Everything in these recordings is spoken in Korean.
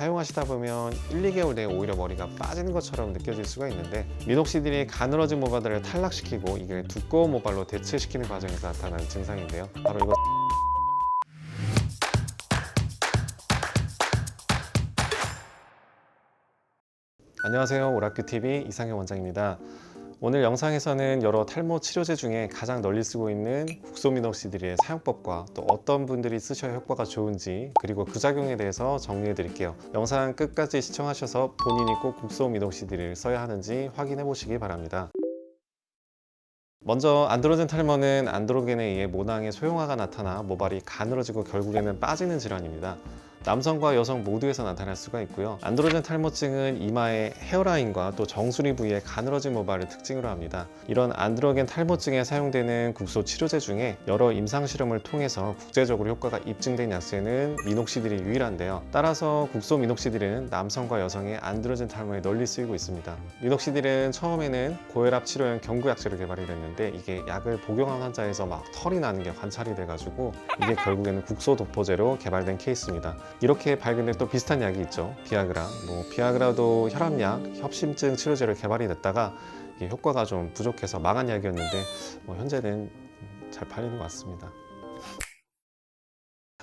사용하시다 보면 1, 2개월 내에 오히려 머리가 빠지는 것처럼 느껴질 수가 있는데 미녹시딜이 가늘어진 모발들을 탈락시키고 이게 두꺼운 모발로 대체시키는 과정에서 나타나는 증상인데요. 바로 이거 안녕하세요. 오라큐TV 이상형 원장입니다. 오늘 영상에서는 여러 탈모 치료제 중에 가장 널리 쓰고 있는 국소미녹시딜의 사용법과 또 어떤 분들이 쓰셔야 효과가 좋은지 그리고 부작용에 대해서 정리해 드릴게요. 영상 끝까지 시청하셔서 본인이 꼭 국소미녹시딜을 써야 하는지 확인해 보시기 바랍니다. 먼저 안드로겐 탈모는 안드로겐에 의해 모낭의 소형화가 나타나 모발이 가늘어지고 결국에는 빠지는 질환입니다. 남성과 여성 모두에서 나타날 수가 있고요. 안드로겐 탈모증은 이마의 헤어라인과 또 정수리 부위의 가늘어진 모발을 특징으로 합니다. 이런 안드로겐 탈모증에 사용되는 국소 치료제 중에 여러 임상 실험을 통해서 국제적으로 효과가 입증된 약제는 미녹시딜이 유일한데요. 따라서 국소 미녹시딜은 남성과 여성의 안드로겐 탈모에 널리 쓰이고 있습니다. 미녹시딜은 처음에는 고혈압 치료용 경구 약제로 개발이 됐는데 이게 약을 복용한 환자에서 막 털이 나는 게 관찰이 돼가지고 이게 결국에는 국소 도포제로 개발된 케이스입니다. 이렇게 발견된 또 비슷한 약이 있죠. 비아그라. 뭐 비아그라도 혈압약, 협심증 치료제로 개발이 됐다가 효과가 좀 부족해서 망한 약이었는데 뭐 현재는 잘 팔리는 것 같습니다.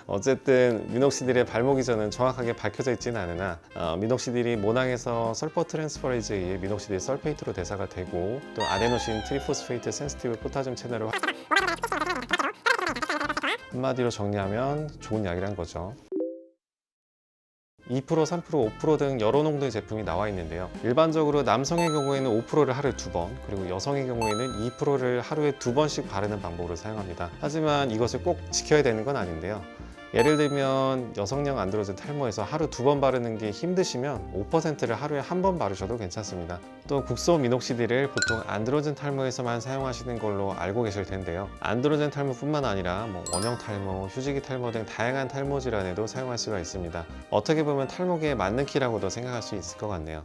어쨌든 미녹시딜의 발목 이전은 정확하게 밝혀져 있지는 않으나 어, 미녹시딜이 모낭에서 설퍼 트랜스퍼레이즈에 의해 미녹시딜 설페이트로 대사가 되고 또 아데노신 트리포스페이트 센시티브 포타슘 채널을 한마디로 정리하면 좋은 약이란 거죠. 2%, 3%, 5%등 여러 농도의 제품이 나와 있는데요. 일반적으로 남성의 경우에는 5%를 하루에 두 번, 그리고 여성의 경우에는 2%를 하루에 두 번씩 바르는 방법으로 사용합니다. 하지만 이것을 꼭 지켜야 되는 건 아닌데요. 예를 들면 여성용 안드로젠 탈모에서 하루 두 번 바르는 게 힘드시면 5%를 하루에 한 번 바르셔도 괜찮습니다. 또 국소 미녹시딜을 보통 안드로젠 탈모에서만 사용하시는 걸로 알고 계실 텐데요. 안드로젠 탈모뿐만 아니라 뭐 원형 탈모, 휴지기 탈모 등 다양한 탈모 질환에도 사용할 수가 있습니다. 어떻게 보면 탈모계의 맞는 키라고도 생각할 수 있을 것 같네요.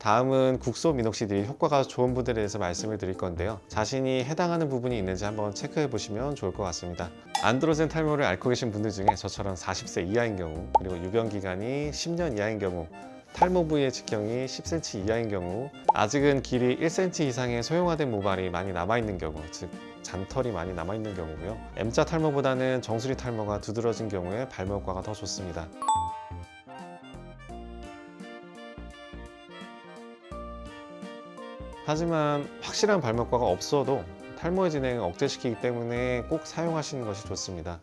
다음은 국소 미녹시딜 효과가 좋은 분들에 대해서 말씀을 드릴 건데요. 자신이 해당하는 부분이 있는지 한번 체크해 보시면 좋을 것 같습니다. 안드로젠 탈모를 앓고 계신 분들 중에 저처럼 40세 이하인 경우, 그리고 유병 기간이 10년 이하인 경우, 탈모 부위의 직경이 10cm 이하인 경우, 아직은 길이 1cm 이상의 소형화된 모발이 많이 남아있는 경우, 즉 잔털이 많이 남아있는 경우고요. M자 탈모보다는 정수리 탈모가 두드러진 경우에 발모 효과가 더 좋습니다. 하지만 확실한 발목과가 없어도 탈모의 진행을 억제시키기 때문에 꼭 사용하시는 것이 좋습니다.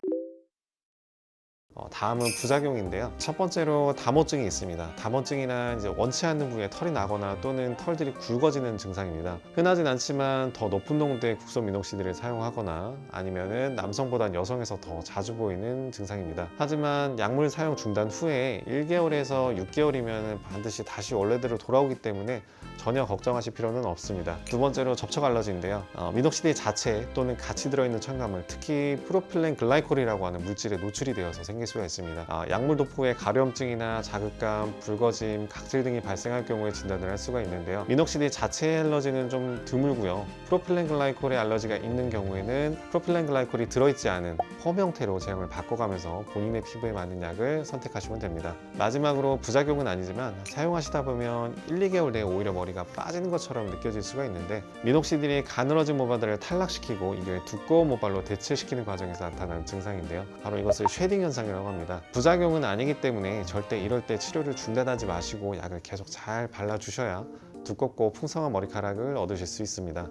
어, 다음은 부작용인데요. 첫 번째로 담호증이 있습니다. 담호증이란 이제 원치 않는 부위에 털이 나거나 또는 털들이 굵어지는 증상입니다. 흔하진 않지만 더 높은 농도의 국소 미녹시딜을 사용하거나 아니면은 남성보단 여성에서 더 자주 보이는 증상입니다. 하지만 약물 사용 중단 후에 1개월에서 6개월이면 반드시 다시 원래대로 돌아오기 때문에 전혀 걱정하실 필요는 없습니다. 두 번째로 접촉 알러지인데요. 어, 미녹시딜 자체 또는 같이 들어있는 첨가물, 특히 프로필렌 글라이콜이라고 하는 물질에 노출이 되어서 생길 수가 있습니다. 아, 약물 도포에 가려움증이나 자극감, 붉어짐, 각질 등이 발생할 경우에 진단을 할 수가 있는데요. 미녹시딜 자체의 알러지는 좀 드물고요. 프로필렌 글라이콜의 알러지가 있는 경우에는 프로필렌 글라이콜이 들어있지 않은 폼 형태로 제형을 바꿔가면서 본인의 피부에 맞는 약을 선택하시면 됩니다. 마지막으로 부작용은 아니지만 사용하시다 보면 1, 2개월 내에 오히려 머리가 빠지는 것처럼 느껴질 수가 있는데 미녹시딜이 가늘어진 모발들을 탈락시키고 이게 두꺼운 모발로 대체시키는 과정에서 나타나는 증상인데요. 바로 이것을 쉐딩 현상이라고 합니다. 부작용은 아니기 때문에 절대 이럴 때 치료를 중단하지 마시고 약을 계속 잘 발라주셔야 두껍고 풍성한 머리카락을 얻으실 수 있습니다.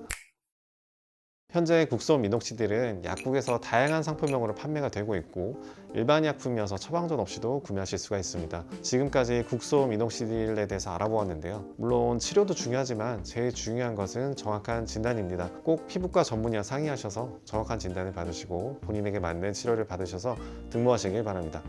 현재 국소 미녹시딜은 약국에서 다양한 상품명으로 판매가 되고 있고 일반 약품이어서 처방전 없이도 구매하실 수가 있습니다. 지금까지 국소 미녹시딜에 대해서 알아보았는데요. 물론 치료도 중요하지만 제일 중요한 것은 정확한 진단입니다. 꼭 피부과 전문의와 상의하셔서 정확한 진단을 받으시고 본인에게 맞는 치료를 받으셔서 등모하시길 바랍니다.